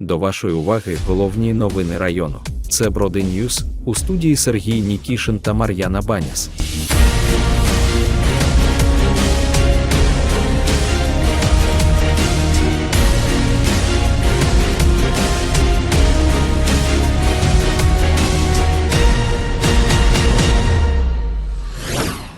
До вашої уваги головні новини району. Це Броди Ньюс у студії Сергій Нікішин та Мар'яна Баняс.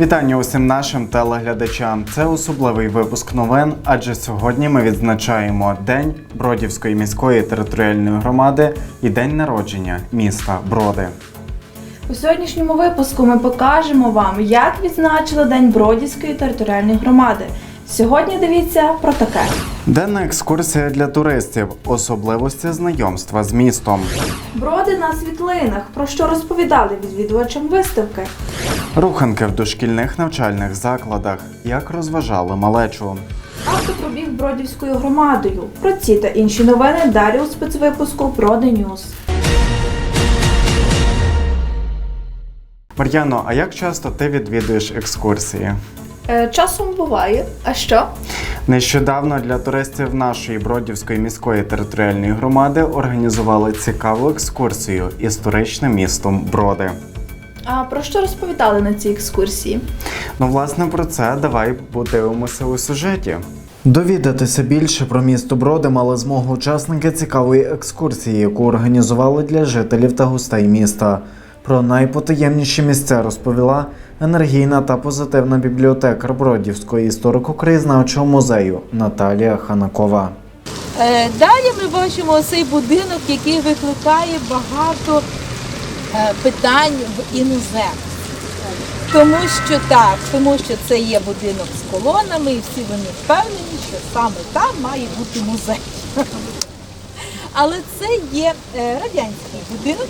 Вітання усім нашим телеглядачам. Це особливий випуск новин, адже сьогодні ми відзначаємо День Бродівської міської територіальної громади і день народження міста Броди. У сьогоднішньому випуску ми покажемо вам, як відзначили День Бродівської територіальної громади. Сьогодні дивіться про таке. Денна екскурсія для туристів, особливості знайомства з містом, Броди на світлинах, про що розповідали відвідувачам виставки. руханки в дошкільних навчальних закладах, як розважали малечу. Автопробіг Бродівською громадою. Про ці та інші новини далі у спецвипуску Броди Ньюс. Мар'яно, а як часто ти відвідуєш екскурсії? Е, часом буває. А що? Нещодавно для туристів нашої Бродівської міської територіальної громади організували цікаву екскурсію історичним містом Броди. А про що розповідали на цій екскурсії? Ну, власне, про це давай подивимося у сюжеті. Довідатися більше про місто Броди мали змогу учасники цікавої екскурсії, яку організували для жителів та гостей міста. Про найпотаємніші місця розповіла енергійна та позитивна бібліотекар Бродівського історико-краєзнавчого музею Наталія Ханакова. Е, Далі ми бачимо цей будинок, який викликає багато е, питань в іноземців. Тому що так, тому що це є будинок з колонами, і всі вони впевнені, що саме там має бути музей. Але це є е, радянський будинок,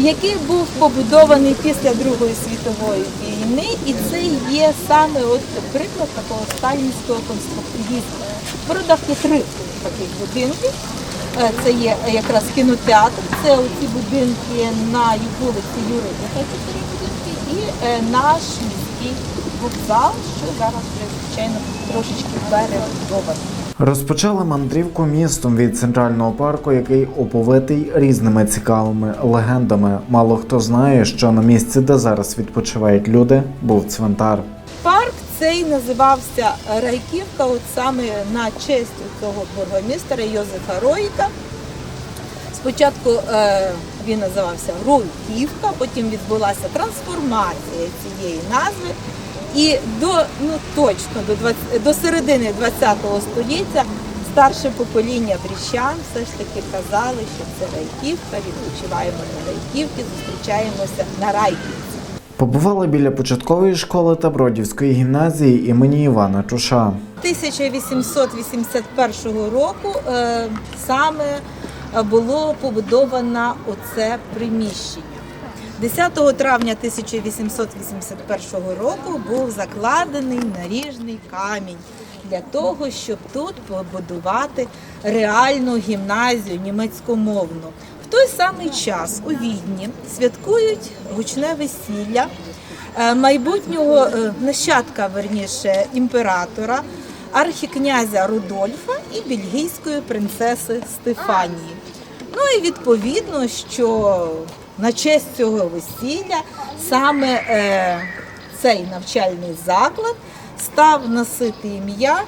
який був побудований після Другої світової війни, і це є саме от приклад такого сталінського конструктивізму. В Бродах є три таких будинків. Е, Це є якраз кінотеатр, це оці будинки на вулиці Юридика, чотири будинки, і е, наш міський вокзал, що зараз звичайно трошечки перебудований. Розпочали мандрівку містом від центрального парку, який оповитий різними цікавими легендами. Мало хто знає, що на місці, де зараз відпочивають люди, був цвинтар. Парк цей називався Райківка, от саме на честь цього бургомістра Йозефа Ройка. Спочатку е, він називався Ройківка, потім відбулася трансформація цієї назви. І до ну точно до 20, до середини ХХ століття старше покоління бріщан все ж таки казали, що це Райківка, відпочиваємо на Райківці, зустрічаємося на Райківці. Побували біля початкової школи та Бродівської гімназії імені Івана Чуша. 1881 року е, саме було побудовано оце приміщення. 10 травня 1881 року був закладений наріжний камінь для того, щоб тут побудувати реальну гімназію німецькомовну. В той самий час у Відні святкують гучне весілля е, майбутнього е, нащадка, верніше, імператора, архікнязя Рудольфа і бельгійської принцеси Стефанії. Ну і відповідно, що на честь цього весілля саме е, цей навчальний заклад став носити ім'я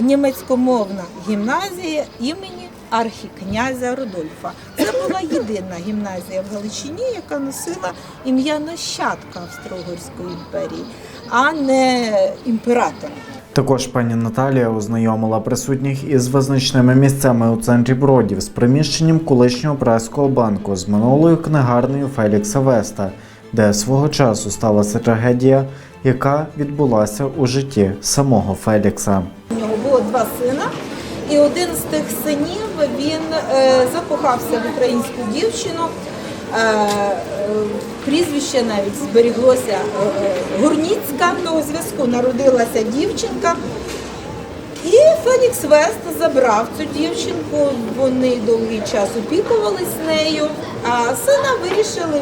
німецькомовна гімназія імені архікнязя Рудольфа. Це була єдина гімназія в Галичині, яка носила ім'я нащадка Австро-Угорської імперії, а не імператора. Також пані Наталія ознайомила присутніх із визначними місцями у центрі Бродів з приміщенням колишнього праського банку з минулою книгарнею Фелікса Веста, де свого часу сталася трагедія, яка відбулася у житті самого Фелікса. У нього було два сина, і один з тих синів він е, закохався в українську дівчину. Прізвище навіть зберіглося е, е, Гурніцька. Того зв'язку народилася дівчинка. І Фелікс Вест забрав цю дівчинку. Вони довгий час опікувались нею, а сина вирішили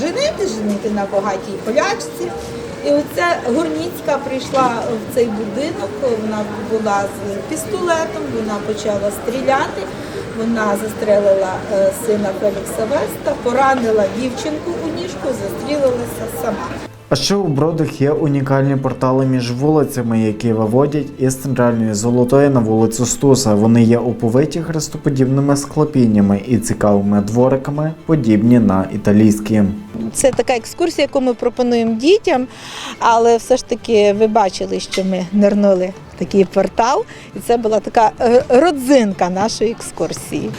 женити, женити на багатій полячці. І оця Горніцька прийшла в цей будинок, вона була з пістолетом, вона почала стріляти. Вона застрелила е, сина Фелікса Веста, поранила дівчинку у ніжку, застрілилася сама. А ще у Бродах є унікальні портали між вулицями, які виводять із центральної золотої на вулицю Стуса. Вони є оповиті хрестоподібними склепіннями і цікавими двориками, подібні на італійські. Це така екскурсія, яку ми пропонуємо дітям, але все ж таки ви бачили, що ми нирнули в такий портал, і це була така е, родзинка нашої екскурсії.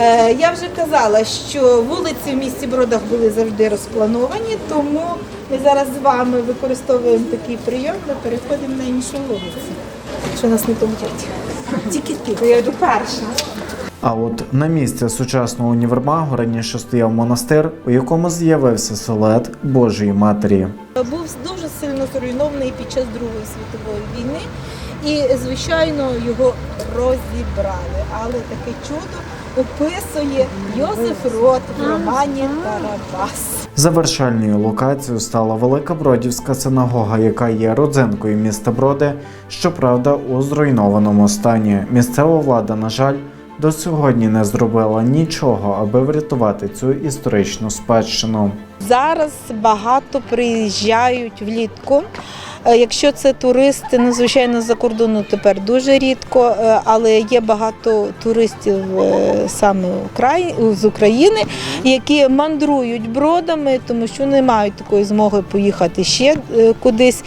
Е, Я вже казала, що вулиці в місті Бродах були завжди розплановані, тому ми зараз з вами використовуємо такий прийом, ми переходимо на іншу вулицю. Якщо нас не помітять. Тільки ти. Я йду перша. А от на місці сучасного універмагу раніше стояв монастир, у якому з'явився силует Божої Матері. був дуже сильно зруйнований під час Другої світової війни, і звичайно його розібрали. Але таке чудо описує Йозеф Рот в романі Тарабас. Завершальною локацією стала Велика Бродівська синагога, яка є родзинкою міста Броди, щоправда, у зруйнованому стані. Місцева влада, на жаль, до сьогодні не зробила нічого, аби врятувати цю історичну спадщину. Зараз багато приїжджають влітку. Е, Якщо це туристи, ну звичайно, за кордону тепер дуже рідко, е, але є багато туристів е, саме з України, які мандрують бродами, тому що не мають такої змоги поїхати ще кудись.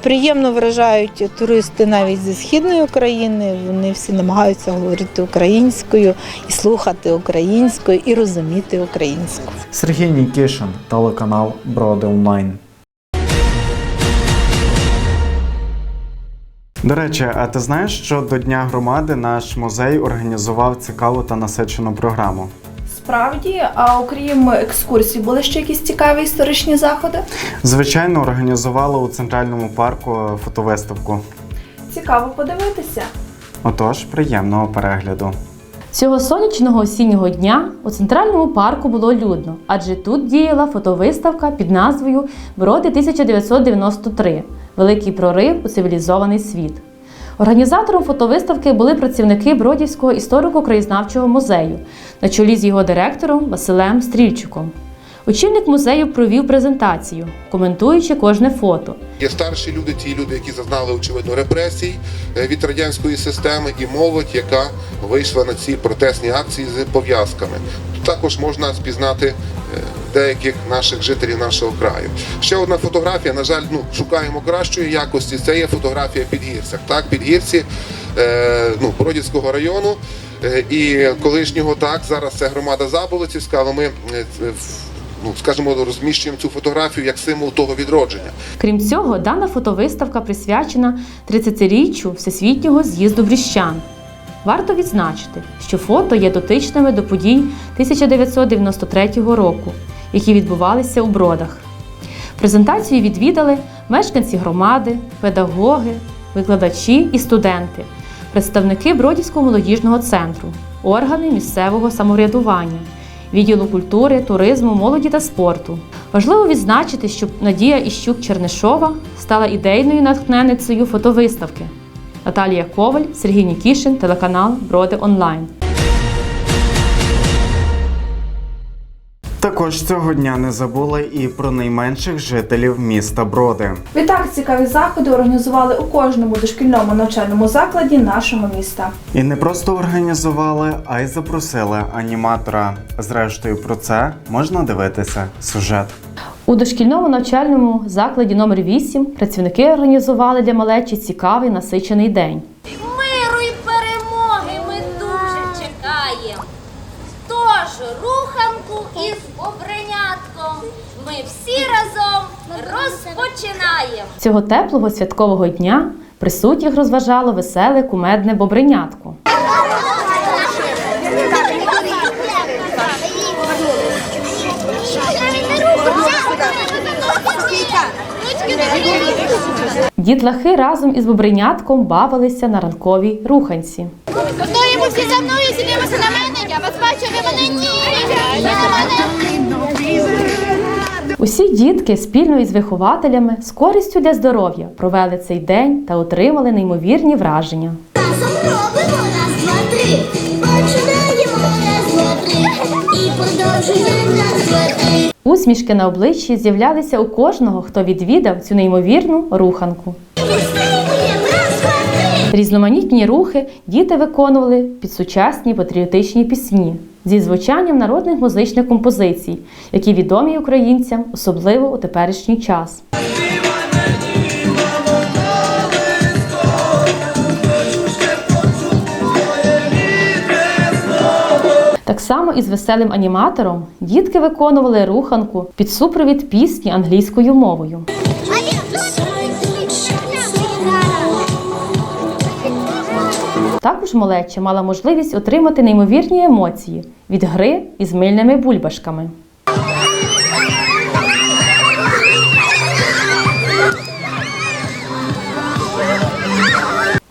Приємно вражають туристи навіть зі східної України. Вони всі намагаються говорити українською і слухати українською, і розуміти українську. Сергій Нікішин, телеканал Броди Онлайн. До речі, а ти знаєш, що до Дня громади наш музей організував цікаву та насичену програму? Справді, а окрім екскурсій, були ще якісь цікаві історичні заходи? Звичайно, організували у центральному парку фотовиставку. Цікаво подивитися. Отож, приємного перегляду. Цього сонячного осіннього дня у центральному парку було людно, адже тут діяла фотовиставка під назвою Броди 1993 Великий прорив у цивілізований світ. Організатором фотовиставки були працівники Бродівського історико-краєзнавчого музею на чолі з його директором Василем Стрільчуком. Очільник музею провів презентацію, коментуючи кожне фото. Є старші люди, ті люди, які зазнали очевидно репресій е, від радянської системи, і молодь, яка вийшла на ці протестні акції з пов'язками. Тут також можна спізнати е, деяких наших жителів нашого краю. Ще одна фотографія. На жаль, ну шукаємо кращої якості. Це є фотографія підгірцях. Так, підгірці е, ну, Бродівського району. е, І колишнього так зараз це громада Заболоцівська, але ми е, ну скажімо розміщуємо цю фотографію як символ того відродження. Крім цього, дана фотовиставка присвячена 30-річчю Всесвітнього з'їзду бріщан. Варто відзначити, що фото є дотичними до подій 1993 року, які відбувалися у Бродах. Презентацію відвідали мешканці громади, педагоги, викладачі і студенти, представники Бродівського молодіжного центру, органи місцевого самоврядування, відділу культури, туризму, молоді та спорту. Важливо відзначити, що Надія Іщук Чернишова стала ідейною натхненницею фотовиставки. Наталія Коваль, Сергій Нікішин, телеканал Броди Онлайн. Також цього дня не забули і про найменших жителів міста Броди. Відтак цікаві заходи організували у кожному дошкільному навчальному закладі нашого міста. І не просто організували, а й запросили аніматора. Зрештою, про це можна дивитися сюжет. У дошкільному навчальному закладі номер 8 працівники організували для малечі цікавий насичений день. Миру і перемоги ми дуже чекаємо. Тож руханку із обренятком ми всі разом розпочинаємо. Цього теплого святкового дня присутніх розважало веселе кумедне бобринятко. Дітлахи разом із бобринятком бавилися на ранковій руханці. Готуємо всі за мною, сідимося на мене. Я вас бачу, ви мене ні. Ви на мене. Усі дітки спільно із вихователями з користю для здоров'я провели цей день та отримали неймовірні враження. Усмішки на обличчі з'являлися у кожного, хто відвідав цю неймовірну руханку. Різноманітні рухи діти виконували під сучасні патріотичні пісні зі звучанням народних музичних композицій, які відомі українцям, особливо у теперішній час. Так само із веселим аніматором дітки виконували руханку під супровід пісні англійською мовою. Також малеча мала можливість отримати неймовірні емоції від гри із мильними бульбашками.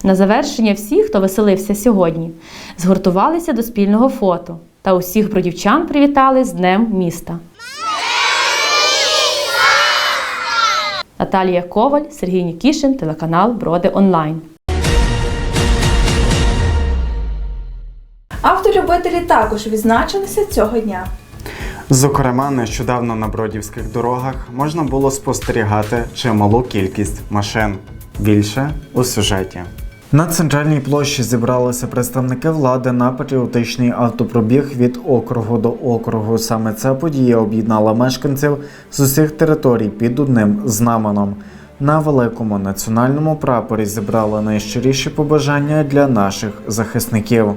На завершення всі, хто веселився сьогодні, згуртувалися до спільного фото та усіх бродівчан привітали з Днем міста. Наталія Коваль, Сергій Нікішин, телеканал Броди Онлайн. Автолюбителі також відзначилися цього дня. Зокрема, нещодавно на бродівських дорогах можна було спостерігати чималу кількість машин. Більше у сюжеті. На центральній площі зібралися представники влади на патріотичний автопробіг від округу до округу. Саме ця подія об'єднала мешканців з усіх територій під одним знаменом. На великому національному прапорі зібрали найщиріші побажання для наших захисників.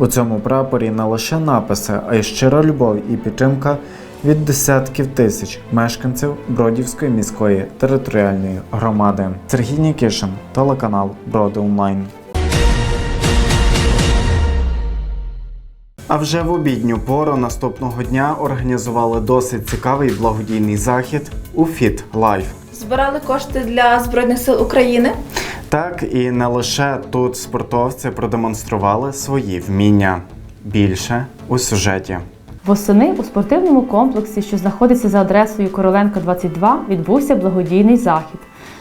У цьому прапорі не лише написи, а й щира любов і підтримка від десятків тисяч мешканців Бродівської міської територіальної громади. Сергій Нікішин, телеканал Броди Онлайн. А вже в обідню пору наступного дня організували досить цікавий благодійний захід у Fit Life. Збирали кошти для Збройних сил України. Так і не лише тут спортовці продемонстрували свої вміння. Більше у сюжеті. Восени у спортивному комплексі, що знаходиться за адресою Короленка 22, відбувся благодійний захід.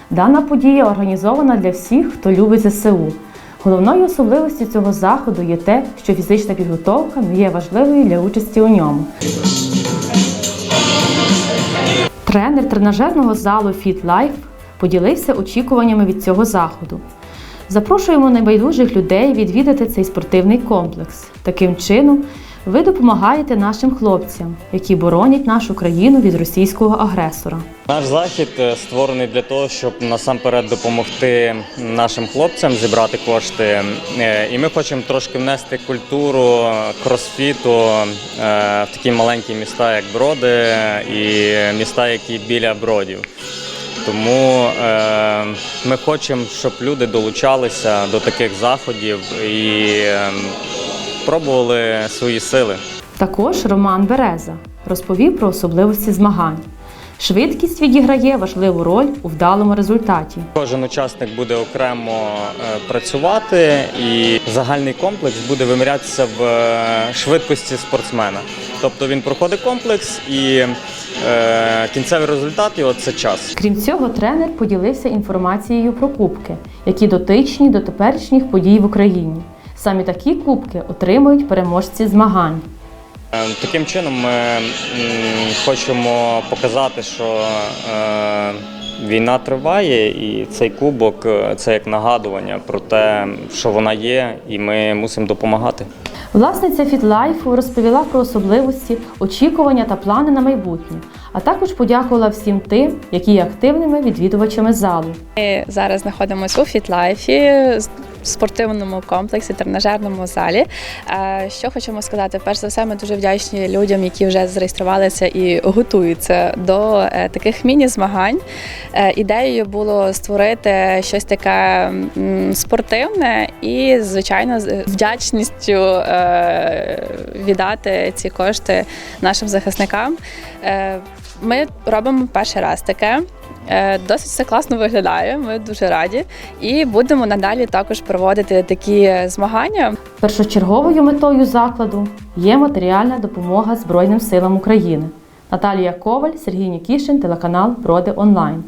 Дана подія організована для всіх, хто любить ЗСУ. Головною особливістю цього заходу є те, що фізична підготовка не є важливою для участі у ньому. Тренер тренажерного залу Fit Life поділився очікуваннями від цього заходу. Запрошуємо небайдужих людей відвідати цей спортивний комплекс. Таким чином, ви допомагаєте нашим хлопцям, які боронять нашу країну від російського агресора. Наш захід е, створений для того, щоб насамперед допомогти нашим хлопцям зібрати кошти. Е, І ми хочемо трошки внести культуру кросфіту е, в такі маленькі міста, як Броди, і міста, які біля бродів. Тому е, ми хочемо, щоб люди долучалися до таких заходів і е, пробували свої сили. Також Роман Береза розповів про особливості змагань. Швидкість відіграє важливу роль у вдалому результаті. Кожен учасник буде окремо е, працювати, і загальний комплекс буде вимірятися в е, швидкості спортсмена. Тобто він проходить комплекс і е, кінцевий результат його це час. Крім цього, тренер поділився інформацією про кубки, які дотичні до теперішніх подій в Україні. Саме такі кубки отримують переможці змагань. Е, Таким чином ми хочемо показати, що е, війна триває, і цей кубок це як нагадування про те, що вона є, і ми мусимо допомагати. Власниця Фітлайфу розповіла про особливості, очікування та плани на майбутнє, а також подякувала всім тим, які є активними відвідувачами залу. Ми зараз знаходимося у Фітлайфі, спортивному комплексі, тренажерному залі. Е, Що хочемо сказати? Перш за все, ми дуже вдячні людям, які вже зареєструвалися і готуються до е, таких міні-змагань. Е, Ідеєю було створити щось таке спортивне і, звичайно, з вдячністю віддати ці кошти нашим захисникам. Ми робимо перший раз таке. Е, Досить все класно виглядає. Ми дуже раді і будемо надалі також проводити такі змагання. Першочерговою метою закладу є матеріальна допомога Збройним силам України. Наталія Коваль, Сергій Нікішин, телеканал Броди Онлайн.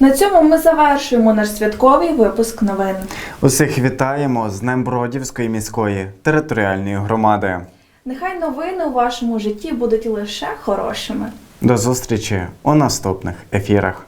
На цьому ми завершуємо наш святковий випуск новин. Усіх вітаємо з Днем Бродівської міської територіальної громади. Нехай новини у вашому житті будуть лише хорошими. До зустрічі у наступних ефірах.